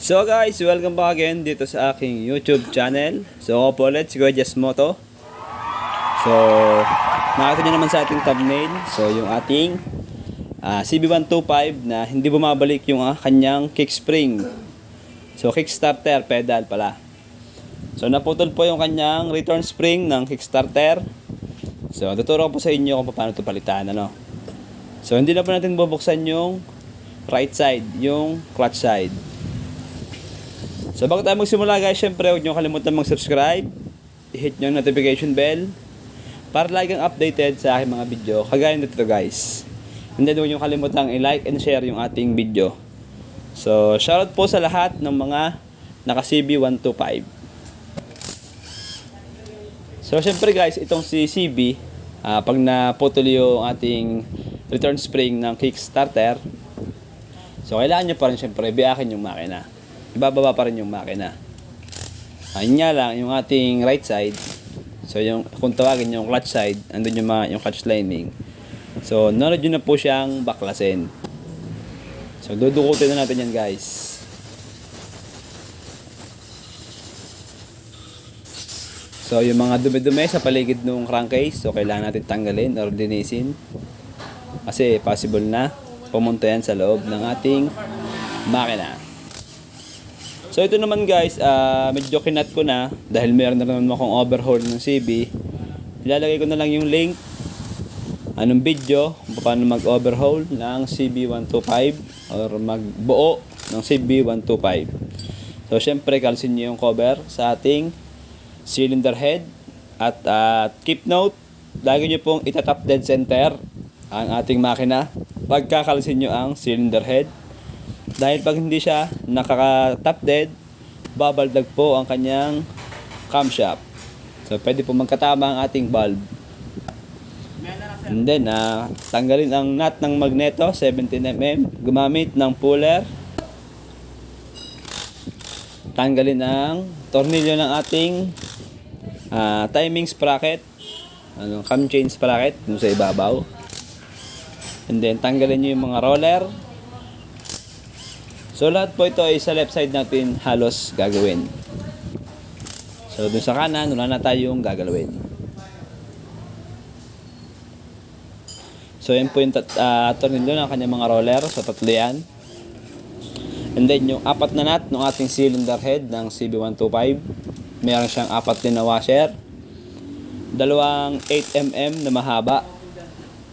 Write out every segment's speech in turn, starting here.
So guys, welcome back again dito sa aking YouTube channel. So ako po ulit, si Kuya Moto. So, nakita nyo naman sa ating thumbnail. So, yung ating ah, CB125 na hindi bumabalik yung ah, kanyang kick spring. So, kickstarter pedal pala. So, naputol po yung kanyang return spring ng kickstarter. So, tuturo ko po sa inyo kung paano ito palitan. Ano? So, hindi na po natin bubuksan yung right side, yung clutch side. So bago tayo magsimula guys, syempre huwag niyo kalimutan mag-subscribe, i-hit niyo yung notification bell para lagi kang updated sa aking mga video. Kagaya nito guys. And then huwag niyo kalimutan i-like and share yung ating video. So shoutout po sa lahat ng mga naka CB125. So syempre guys, itong si CB, ah, pag naputol yung ating return spring ng Kickstarter, so kailangan nyo pa rin syempre biyakin yung makina ibababa pa rin yung makina. Ayun nga lang, yung ating right side, so yung, kung tawagin yung clutch side, andun yung, mga, yung clutch lining. So, nanood yun na po siyang baklasin. So, dudukutin na natin yan guys. So, yung mga dumi-dumi sa paligid ng crankcase, so kailangan natin tanggalin or linisin. Kasi possible na pumunta yan sa loob ng ating makina. So ito naman guys, ah, medyo kinat ko na dahil meron na naman akong overhaul ng CB. Ilalagay ko na lang yung link anong video kung paano mag-overhaul ng CB125 or magbuo ng CB125. So syempre kalsin niyo yung cover sa ating cylinder head at at keep note, lagi niyo pong itatap dead center ang ating makina pagkakalsin niyo ang cylinder head dahil pag hindi siya nakaka-top dead, babaldag po ang kanyang camshaft. So, pwede po magkatama ang ating valve. And then, ah, tanggalin ang nut ng magneto, 17mm. Gumamit ng puller. Tanggalin ang tornilyo ng ating ah, timing sprocket. Ano, cam chain sprocket dun sa ibabaw. And then, tanggalin nyo yung mga roller. So lahat po ito ay sa left side natin halos gagawin. So dun sa kanan, wala na tayong gagalawin. So yan po yung uh, tornilyo ng kanyang mga roller. So tatlo yan. And then yung apat na nut ng ating cylinder head ng CB125. Meron siyang apat din na washer. Dalawang 8mm na mahaba.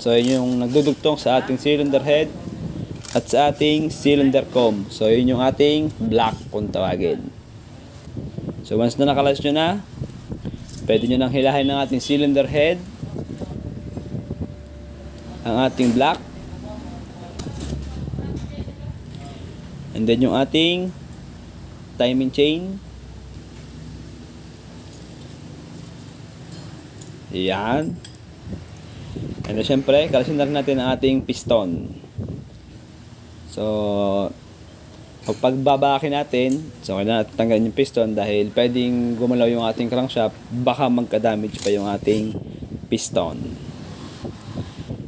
So yun yung nagdudugtong sa ating cylinder head at sa ating cylinder comb. So, yun yung ating block kung tawagin. So, once na nakalas nyo na, pwede nyo nang hilahin ng ating cylinder head, ang ating block, and then yung ating timing chain, Yan. And then, syempre, kalasin natin ang ating piston. So, pag pagbabaki natin, so kailangan natin tanggalin yung piston dahil pwedeng gumalaw yung ating crankshaft, baka magka-damage pa yung ating piston.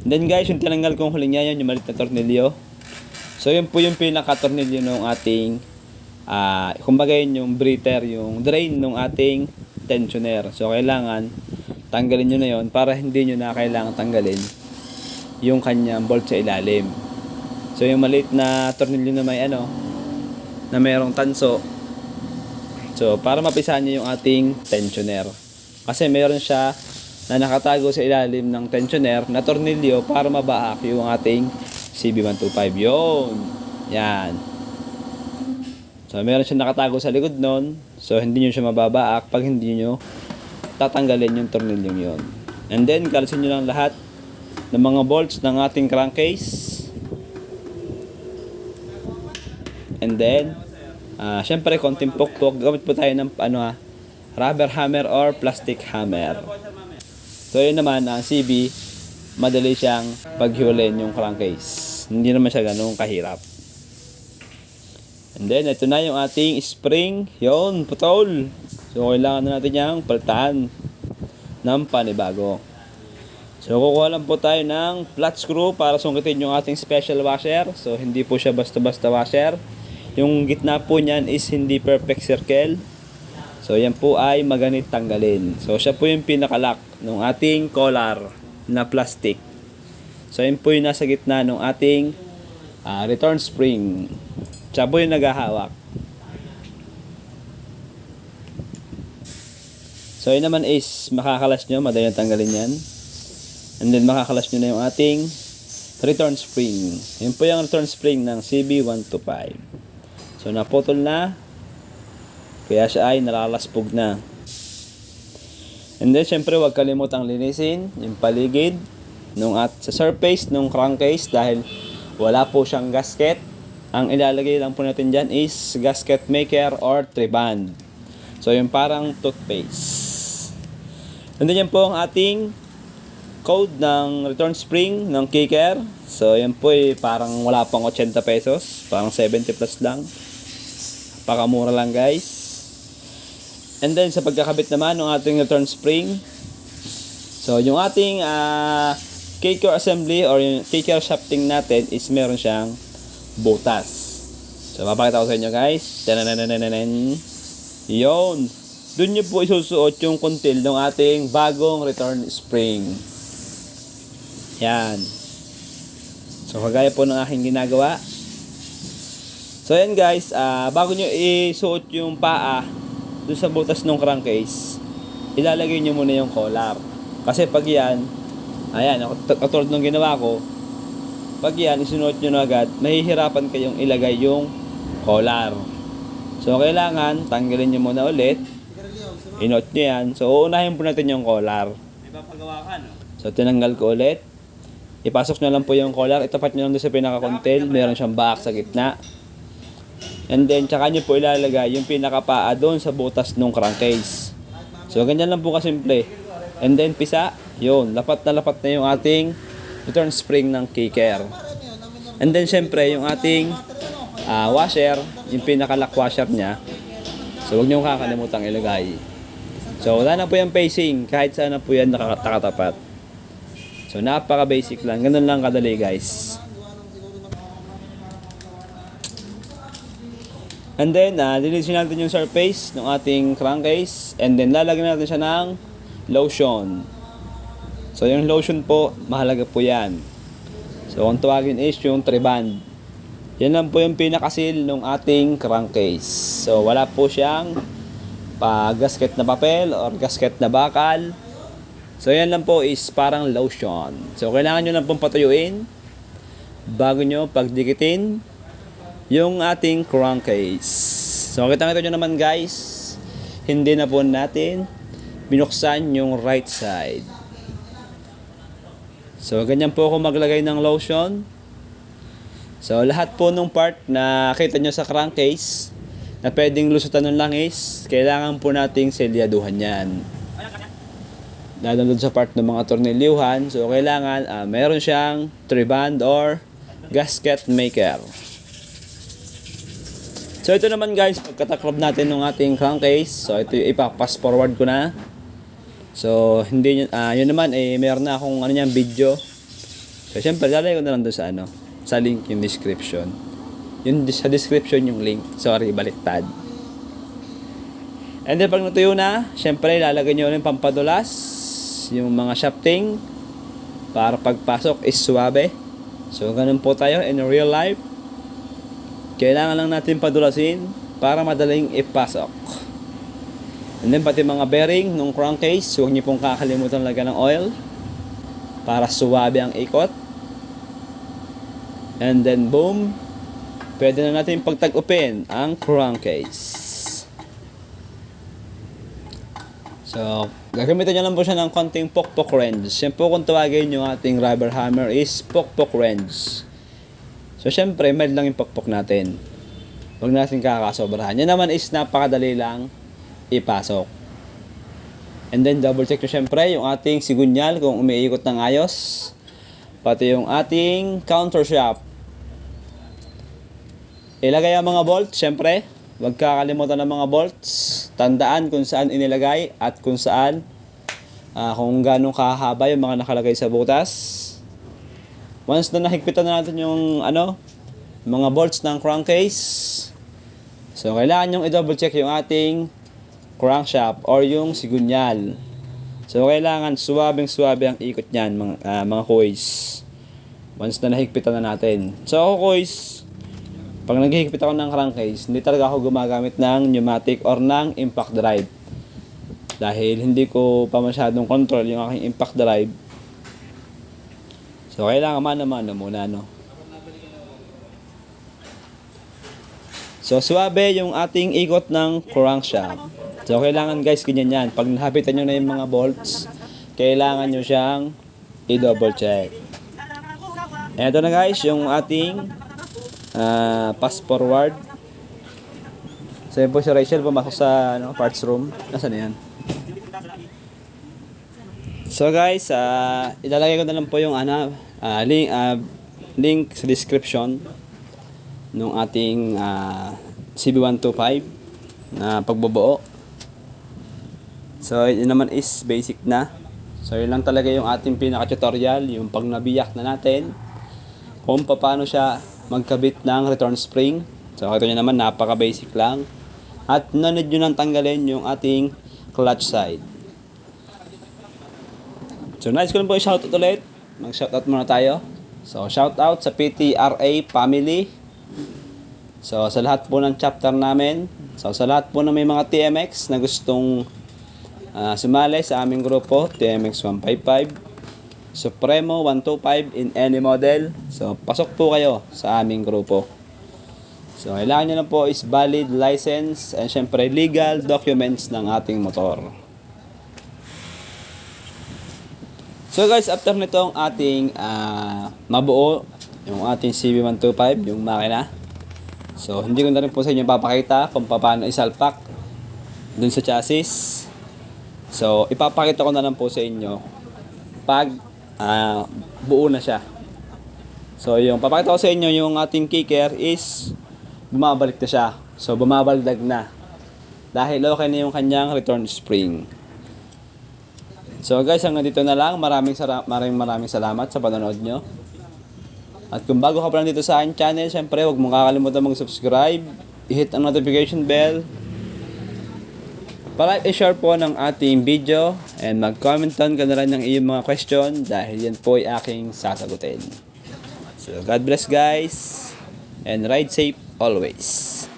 Then guys, yung tinanggal kong huling yan, yung maliit na tornilyo. So yun po yung pinaka-tornilyo ng ating, ah kumbaga yun yung breather, yung drain ng ating tensioner. So kailangan tanggalin nyo na yon para hindi nyo na kailangan tanggalin yung kanyang bolt sa ilalim. So yung maliit na tornilyo na may ano, na mayroong tanso. So para mapisahan niyo yung ating tensioner. Kasi meron siya na nakatago sa ilalim ng tensioner na tornilyo para mabaak yung ating CB125. Yun. Yan. So meron siya nakatago sa likod nun. So hindi nyo siya mababaak pag hindi nyo tatanggalin yung tornilyong yon. And then kalsin nyo lang lahat ng mga bolts ng ating crankcase. And then, ah syempre, konting pokpok. Gamit po tayo ng ano ha, rubber hammer or plastic hammer. So, yun naman, ang CB, madali siyang paghiwalayin yung crankcase. Hindi naman siya ganun kahirap. And then, ito na yung ating spring. Yun, putol. So, kailangan na natin yung paltaan ng panibago. So, kukuha lang po tayo ng flat screw para sungkitin yung ating special washer. So, hindi po siya basta-basta washer. Yung gitna po niyan is hindi perfect circle. So yan po ay maganit tanggalin. So siya po yung pinakalock ng ating collar na plastic. So yan po yung nasa gitna ng ating ah, return spring. Siya po yung naghahawak. So yun naman is makakalas nyo, madali na tanggalin yan. And then makakalas nyo na yung ating return spring. Yun po yung return spring ng CB125. So naputol na. Kaya siya ay nalalaspog na. And then syempre huwag kalimutang linisin yung paligid nung at sa surface ng crankcase dahil wala po siyang gasket. Ang ilalagay lang po natin dyan is gasket maker or triband. So yung parang toothpaste. And then po ang ating code ng return spring ng kicker. So, yan po ay parang wala pang 80 pesos. Parang 70 plus lang. Pakamura lang guys. And then sa pagkakabit naman ng ating return spring. So, yung ating uh, kicker assembly or yung kicker shafting natin is meron siyang butas. So, mapakita ko sa inyo guys. Tananananan. Yun. Doon nyo po isusuot yung kuntil ng ating bagong return spring. Yan. So, kagaya po ng aking ginagawa. So, yan guys. ah bago nyo isuot yung paa doon sa butas ng crankcase, ilalagay nyo muna yung collar. Kasi pag yan, ayan, katulad ng ginawa ko, pag yan, isunuot nyo na agad, mahihirapan kayong ilagay yung collar. So, kailangan, tanggalin nyo muna ulit. Inot nyo yan. So, uunahin po natin yung collar. May papagawa ka, no? So, tinanggal ko ulit. Ipasok nyo lang po yung collar. Itapat nyo lang doon sa pinaka-contail. Meron siyang back sa gitna. And then, tsaka nyo po ilalagay yung pinakapaa doon sa butas ng crankcase. So, ganyan lang po kasimple. And then, pisa. Yun, lapat na lapat na yung ating return spring ng kicker. And then, syempre, yung ating ah, washer, yung pinaka-lock washer niya. So, huwag nyo kakalimutan ilagay. So, wala na po yung pacing. Kahit saan na po yan nakakatapat. So, napaka-basic lang. Ganun lang kadali, guys. And then, uh, linisin natin yung surface ng ating crankcase. And then, lalagyan natin siya ng lotion. So, yung lotion po, mahalaga po yan. So, kung tawagin is yung triband. Yan lang po yung pinakasil ng ating crankcase. So, wala po siyang pa gasket na papel or gasket na bakal. So, yan lang po is parang lotion. So, kailangan nyo lang pong patuyuin bago nyo pagdikitin yung ating crankcase. So, kita-kita nyo naman guys, hindi na po natin binuksan yung right side. So, ganyan po ako maglagay ng lotion. So, lahat po nung part na kita nyo sa crankcase na pwedeng lusutan ng langis, kailangan po nating selyaduhan yan. Lalo sa part ng mga tornilyuhan, so kailangan ah, meron siyang triband or gasket maker. So ito naman guys, pagkataklob natin ng ating crankcase, so ito yung ipapass forward ko na. So hindi ah yun naman eh meron na akong ano niyan video. So syempre lalagay ko na lang doon sa ano, sa link yung description. Yung sa description yung link. Sorry, baliktad. And then pag natuyo na, syempre lalagay nyo rin pampadulas, yung mga shafting para pagpasok is suwabe. So ganun po tayo in real life. Kailangan lang natin padulasin para madaling ipasok. And then pati mga bearing nung crankcase, huwag niyo pong kakalimutan lagyan ng oil para suwabe ang ikot. And then boom, pwede na natin pagtag-upin ang crankcase. So, gagamitin nyo lang po siya ng konting pokpok wrench. Yan po kung tawagin yung ating rubber hammer is pokpok wrench. So, syempre, mild lang yung pokpok natin. Huwag natin kakasobrahan. Yan naman is napakadali lang ipasok. And then, double check nyo syempre yung ating sigunyal kung umiikot ng ayos. Pati yung ating counter shaft. Ilagay ang mga bolts, syempre. Huwag kakalimutan ng mga bolts. Tandaan kung saan inilagay at kung saan ah, kung ganong kahaba yung mga nakalagay sa butas. Once na nahigpitan na natin yung ano, mga bolts ng crankcase, So, kailangan yung i-double check yung ating crankshaft or yung sigunyal. So, kailangan suwabing-suwabe ang ikot niyan, mga, ah, mga koys. Once na nahigpitan na natin. So, ako koys, pag naghihigpit ako ng crankcase, hindi talaga ako gumagamit ng pneumatic or ng impact drive. Dahil hindi ko pa masyadong control yung aking impact drive. So, kailangan mano-mano muna, no? So, suwabe yung ating ikot ng crankshaft. So, kailangan guys, ganyan yan. Pag nahapitan nyo na yung mga bolts, kailangan nyo siyang i-double check. Ito na guys, yung ating ah, pass forward. So, yun po si Rachel pumasok sa ano, parts room. Nasaan na yan? So guys, ah ilalagay ko na lang po yung ano, ah, link, ah, link sa description nung ating ah, CB125 na pagbubuo. So, yun naman is basic na. So, yun lang talaga yung ating pinaka-tutorial, yung pag nabiyak na natin, kung paano siya magkabit ng return spring. So, ito nyo naman, napaka-basic lang. At nanid nyo nang tanggalin yung ating clutch side. So, nice ko lang po i-shoutout ulit. Mag-shoutout muna tayo. So, shoutout sa PTRA family. So, sa lahat po ng chapter namin. So, sa lahat po na may mga TMX na gustong ah, sumali sa aming grupo, TMX 155, Supremo 125 in any model. So, pasok po kayo sa aming grupo. So, kailangan nyo na po is valid license and syempre legal documents ng ating motor. So guys, after nitong ating ah, mabuo, yung ating CB125, yung makina. So, hindi ko na rin po sa inyo papakita kung paano isalpak dun sa chassis. So, ipapakita ko na lang po sa inyo pag ah, buo na siya. So, yung papakita ko sa inyo yung ating kicker is bumabalik na siya. So, bumabaldag na. Dahil okay na yung kanyang return spring. So guys, hanggang dito na lang. Maraming, maraming maraming salamat sa panonood nyo. At kung bago ka pa lang dito sa aking channel, syempre huwag mong kakalimutan mag-subscribe, i-hit ang notification bell, para i-share po ng ating video and mag-comment down ka na rin ng iyong mga question dahil yan po ay aking sasagutin. So God bless guys and ride safe always.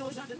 Yo, ich hatte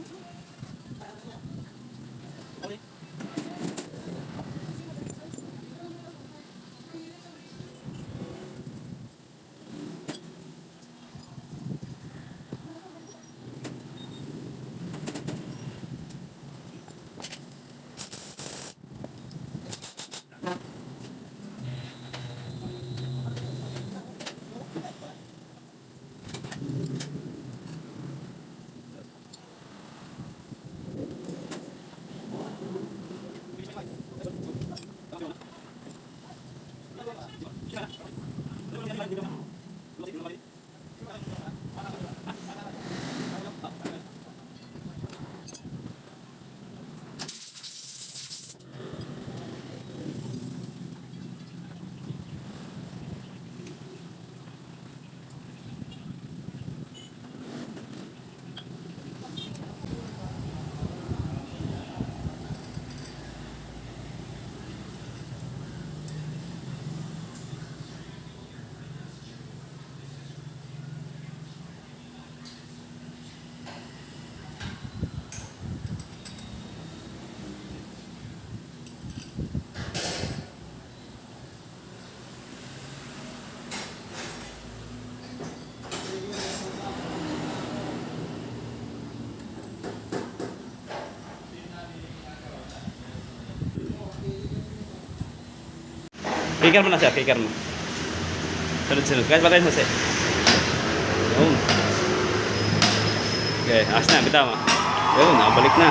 Kicker mo na sir, kicker mo. Sunod-sunod. Kahit patayin mo, Jose. Yun. Okay, ayos na. Bitaw mo. Yun, nakabalik na.